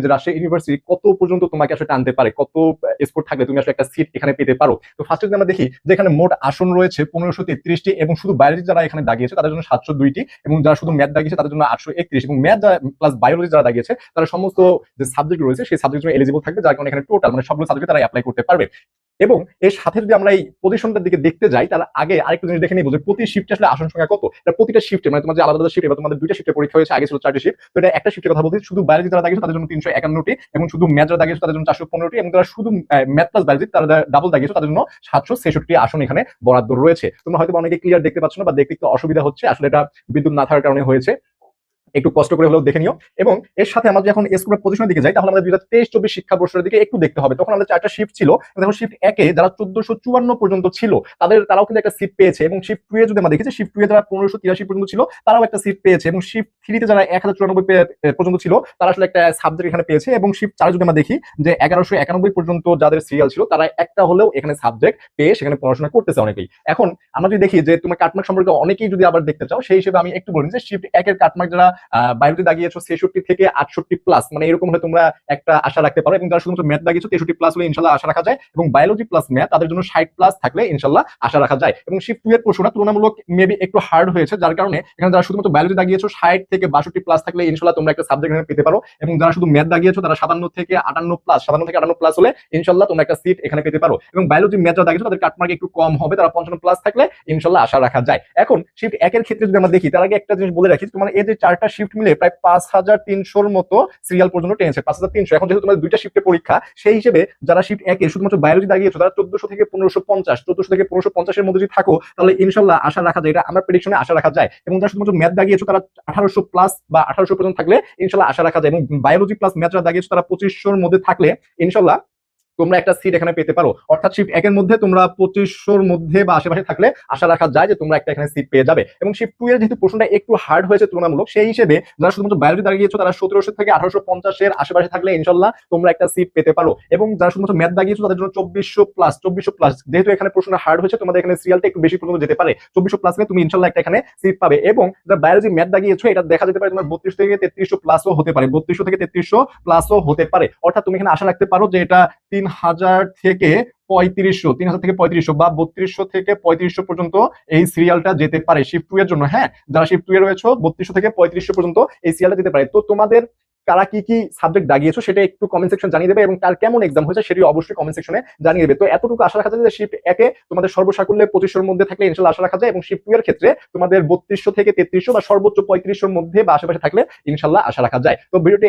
যে রাজশাহী ইউনিভার্সিটি কত পর্যন্ত তোমাকে আসলে টানতে পারে? কত স্কোর থাকলে তুমি আসলে একটা সিট এখানে পেতে পারো? তো ফার্স্টে যদি আমরা দেখি যে এখানে মোট আসন রয়েছে পনেরোশো তেত্রিশটি এবং শুধু বায়োলজি যারা এখানে দাগিয়েছে, তাদের জন্য সাতশো দুইটি এবং যারা শুধু ম্যাথ দাগিয়েছে, তাদের জন্য আটশো একত্রিশ এবং ম্যাথ প্লাস বায়োলজি যারা দাগিয়েছে, তারা সমস্ত যে সাবজেক্ট রয়েছে, সেই সাবজেক্ট এলিজিবল থাকবে, যার কারণে এখানে টোটাল মানে সবগুলো সাবজেক্ট তারা অ্যাপ্লাই করতে পারবে। এবং এর সাথে যদি আমরা এই পজিশনটার দিকে দেখতে যাই তার আগে আরেকটা জিনিস দেখে নিব যে প্রতি শিফটে আসলে আসন সংখ্যা কত। এটা প্রতিটা শিফটে মানে তোমার যে আলাদা আলাদা শিফট এবার তোমাদের দুইটা শিফটে পরীক্ষা হয়েছে আগে ছিল চারটি শিফট তো এটা একটা শিফটের কথা বলছি শুধু বায়োলজি যারা দাগিয়েছে তাদের জন্য তিনশো একান্নটি এবং শুধু ম্যাথ যারা দাগিয়েছে তাদের জন্য চারশো পনেরোটি এবং তারা শুধু ম্যাথ প্লাস বায়োলজি তারা ডাবল দাগিয়েছে তাদের জন্য সাতশো ছেষট্টি আসন এখানে বরাদ্দ রয়েছে। তোমরা হয়তো অনেকে ক্লিয়ার দেখতে পাচ্ছ না বা দেখতে একটু অসুবিধা হচ্ছে আসলে এটা বিদ্যুৎ না থাকার কারণে হয়েছে। একটু কষ্ট করে হলেও দেখে নিও। এবং এর সাথে আমরা যখন স্কুলের পজিশনের দিকে যাই, তাহলে আমাদের দুই হাজার তেইশ, চব্বিশ শিক্ষাবর্ষের দিকে একটু দেখতে হবে। তখন আমাদের চারটা শিফট ছিল দেখো শিফট একে যারা চোদ্দশো চুয়ান্ন পর্যন্ত ছিল, তাদের, তারাও কিন্তু একটা সিট পেয়েছে। এবং শিফট টু এ যদি আমরা দেখেছি শিফট টু এ যারা পনেরোশো তিরাশি পর্যন্ত ছিল, তারাও একটা সিট পেয়েছে। এবং শিফট থ্রিতে যারা এক হাজার চুরানব্বই পর্যন্ত ছিল, তারা আসলে একটা সাবজেক্ট এখানে পেয়েছে। এবং শিফট চারে যদি আমরা দেখি যে, এগারোশো একানব্বই পর্যন্ত যাদের সিরিয়াল ছিল, তারা একটা হলেও এখানে সাবজেক্ট পেয়ে সেখানে পড়াশোনা করতেছে অনেকেই। এখন আমরা যদি দেখি যে, তোমার কাটমার্ক সম্পর্কে অনেকেই যদি আবার দেখতে চাও, সেই হিসেবে আমি একটু বলি যে শিফট একের কাটমার্ক যারা বায়োলজি দাগিয়েছো ছেষট্টি থেকে আটষট্টি প্লাস মানে এরকম হলে তোমরা একটা আশা রাখতে পারো। এবং যারা শুধুমাত্র ম্যাথ দাগিয়েছো তেষট্টি প্লাস হলে ইনশাল্লাহ আশা রাখা যায়। এবং বায়োলজি প্লাস ম্যাথ তাদের জন্য ষাট প্লাস থাকলে ইনশাল্লাহ আশা রাখা যায়। এবং শিফট টু এর প্রশ্নটা তুলনামূলক মেবি একটু হার্ড হয়েছে, যার কারণে এখানে যারা শুধুমাত্র বায়োলজি দাগিয়েছো, ষাট থেকে বাষট্টি প্লাস থাকলে ইনশাল্লাহ তোমরা একটা সাবজেক্ট এখানে পেতে পারো। এবং যারা শুধু ম্যাথ দাগিয়েছো, তারা সাতান্ন থেকে আটান্ন প্লাস সাতান্ন থেকে আটান্ন প্লাস হলে ইনশাল্লাহ তোমরা একটা সিট এখানে পেতে পারো। এবং বায়োলজি ম্যাথ যারা দাগিয়েছো, তাদের কাটমার্ক একটু কম হবে, তারা পঞ্চান্ন প্লাস থাকলে ইনশাল্লাহ আশা রাখা যায়। এখন শিফট একের ক্ষেত্রে যদি আমরা দেখি, তার আগে একটা জিনিস বলে রাখি তোমার এই যে চারটা শিফট মিলে প্রায় পাঁচ হাজার তিনশোর মতো সিরিয়াল পর্যন্ত টেনেছে, পাঁচ হাজার তিনশো। এখন যেহেতু তোমাদের দুইটা শিফটে পরীক্ষা, সেই হিসেবে যারা শিফট একে শুধুমাত্র বায়োলজি দাঁড়িয়েছো তারা চোদ্দশো থেকে পনেরোশো পঞ্চাশ, চোদ্দশো থেকে পনেরোশো পঞ্চাশের মধ্যে যদি থাকো, তাহলে ইনশাল্লাহ আশা রাখা যায়, এটা আমার প্রেডিকশনে আশা রাখা যায়। এবং যারা শুধুমাত্র ম্যাথ দাঁড়িয়েছো তারা আঠারোশো প্লাস বা আঠারোশো পর্যন্ত থাকলে ইনশাল্লাহ আশা রাখা যায়। এবং বায়োলজি প্লাস ম্যাথ যারা দাঁড়িয়েছো তারা পঁচিশশোর মধ্যে থাকলে ইনশাল্লাহ তোমরা একটা সিট এখানে পেতে পারো। অর্থাৎ শিফট একের মধ্যে তোমরা পঁচিশশোর মধ্যে বা আশেপাশে থাকলে আশা রাখা যায় যে তোমরা একটা এখানে সিট পেয়ে যাবে। এবং শিফট টু এর যেহেতু প্রশ্নটা একটু হার্ড হয়েছে তুলনামূলক, সেই হিসেবে যারা শুধুমাত্র বায়োলজি দাঁড়িয়েছো তারা সতেরোশো থেকে আঠারোশো পঞ্চাশের আশেপাশে থাকলে ইনশাল্লাহ তোমরা একটা সিট পেতে পারো। এবং যারা শুধুমাত্র ম্যাথ দাঁড়িয়েছো তাদের জন্য চব্বিশশো প্লাস চব্বিশশো প্লাস যেহেতু এখানে প্রশ্নটা হার্ড হয়েছে, তোমাদের এখানে সিরিয়ালটা একটু বেশি পর্যন্ত যেতে পারে। চব্বিশশো প্লাস তুমি ইনশাল্লাহ একটা এখানে সিট পাবে। এবং যারা বায়োলজি ম্যাথ দাঁড়িয়েছো এটা দেখা যেতে পারে তোমার বত্রিশ থেকে তেত্রিশশো প্লাসও হতে পারে। বত্রিশশো থেকে তেত্রিশশো প্লাসও হতে পারে। অর্থাৎ তুমি এখানে আশা রাখতে পারো যে এটা তিন হাজার থেকে পঁয়ত্রিশশো তিন হাজার থেকে পঁয়ত্রিশশো বা বত্রিশশো থেকে পঁয়ত্রিশশো পর্যন্ত এই সিরিয়ালটা যেতে পারে শিফট টু এর জন্য। হ্যাঁ যারা শিফট টু এ রয়েছে, বত্রিশশো থেকে পঁয়ত্রিশশো পর্যন্ত এই সিরিয়ালটা যেতে পারে। তো তোমাদের কারা কি কি সাবজেক্ট দাগিয়েছো সেটা একটু কমেন্ট সেকশন জানিয়ে দেবে এবং তার কেমন এক্সাম হয়েছে সেটি অবশ্যই কমেন্ট সেকশনে জানিয়ে দেবে। তো এতটুকু আশা রাখা যায় যে শিফট একে তোমাদের সর্বসাকুল্যে পঁচিশশোর মধ্যে থাকলে ইনশাল্লাহ আশা রাখা যায় এবং শিফট টু এর ক্ষেত্রে তোমাদের বত্রিশশো থেকে তেত্রিশশো বা সর্বোচ্চ পঁয়ত্রিশশোর মধ্যে বা আশেপাশে থাকলে ইনশাল্লাহ আশা রাখা যায়। তো ভিডিওটি